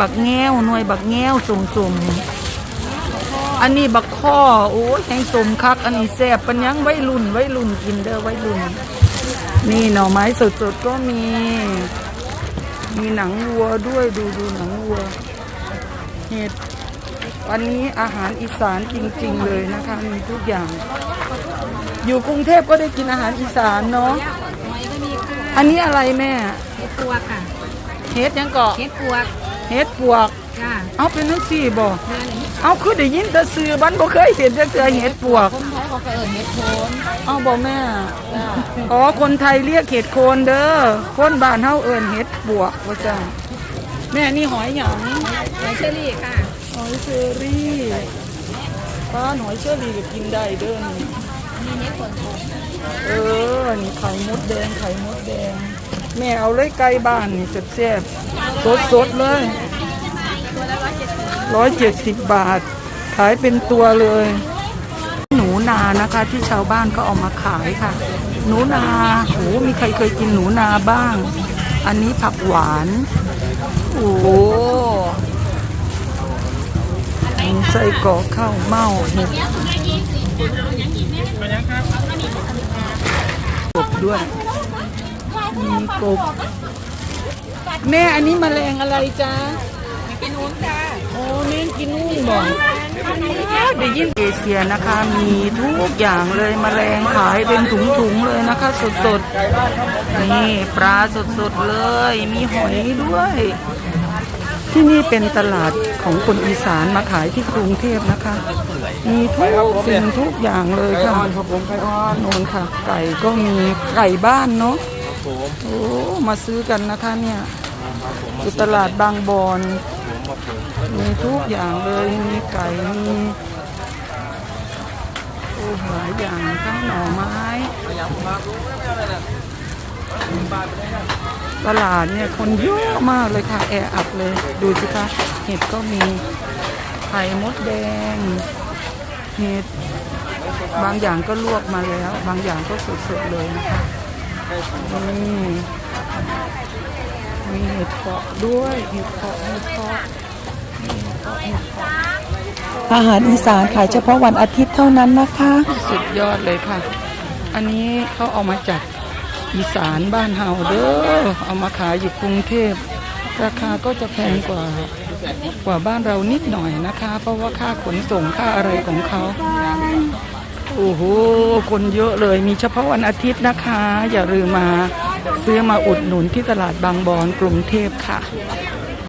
บักแง้วหน่วยบักแง้วสุ่มสุ่มอันนี้บักข้อโอ้ยแห้งสมคัก อันนี้แซ่บปัญญังไว้รุ่นไว้รุ่นกินเด้อไว้รุ่น นี่หน่อไม้สดๆก็มี มีหนังวัวด้วยดูดูหนังวัว เห็ดวันนี้อาหารอีสานจริง ๆ เลยนะคะมีทุกอย่าง อยู่กรุงเทพก็ได้กินอาหารอีสานเนาะอันนี้อะไรแม่ เฮ็ดปวกค่ะ เฮ็ดยังเกาะเฮ็ดปวก เฮ็ดปวก จ้าเอาเป็นนักสี่บ่เนื้อนี้เอาคือได้ยินแต่ซื้อบ้านบ่เคยเห็นแต่เจอเห็ดปวก คนไทยเขาก็เอิ้นเฮ็ดโคนเอาบ่แม่ จ้าอ๋อ คนไทยเรียกเห็ดโคนเด้อ คนบ้านเฮาเอิ้นเห็ดปวกว่าจ้าแม่นี่หอยหยังหอยเชอรี่ค่ะหอยเชอรี่ป้าหอยเชอรี่ก็กินได้เด้อนี่มีเฮ็ดผลโคนเออ นี่ไข่มดแดงไข่มดแดง แม่เอาเลยไก่บ้านนี่แซ่บๆ สดๆเลยร้อยเจ็ดสิบบาท ขายเป็นตัวเลย หนูนานะคะที่ชาวบ้านก็เอามาขายค่ะ หนูนาโหมีใครเคยกินหนูนาบ้าง อันนี้ผักหวานโอ้โหมีไส้กอกข้าวเม่าเห็ดกบด้วยมีกบ แม่อันนี้มแมลงอะไรจ๊ะกินนู้นจ้าโอ้เน้นกินนุ่งบอกได้ยินเอเชียนะคะมีทุกอย่างเลยมแมลงขายเป็นถุงๆเลยนะคะ สดๆนี่ปลาสดๆเลย มีหอยด้วย ที่นี่เป็นตลาดของคนอีสานมาขายที่กรุงเทพนะคะ มีทุกสิ่งทุกอย่างเลยค่ะครับผมไก่อ่อนน่นค่ะ ไก่ก็มีไก่บ้านเนาะโอ้มาซื้อกันนะคะเนี่ย อยู่ตลาดบางบอนครับผมมีทุกอย่างเลยมีไก่มีโอ้หลายอย่างทั้งหน่อไม้ ตลาดเนี่ยคนเยอะมากเลยค่ะแออัดเลย ดูสิคะเห็ดก็มีไข่มดแดงเห็ดบางอย่างก็ลวกมาแล้ว บางอย่างก็สดๆเลยนะคะนี่ มีเห็ดเพาะด้วยเห็ดเพาะเห็ดเพาะอาหารอีสานขายเฉพาะวันอาทิตย์เท่านั้นนะคะ สุดยอดเลยค่ะ อันนี้เขาเอามาจากอีสานบ้านเฮาเด้อเอามาขายอยู่กรุงเทพ ราคาก็จะแพงกว่ากว่าบ้านเรานิดหน่อยนะคะ เพราะว่าค่าขนส่งค่าอะไรของเขาโอ้โหคนเยอะเลยมีเฉพาะวันอาทิตย์นะคะ อย่าลืมมา ซื้อมาอุดหนุนที่ตลาดบางบอนกรุงเทพค่ะ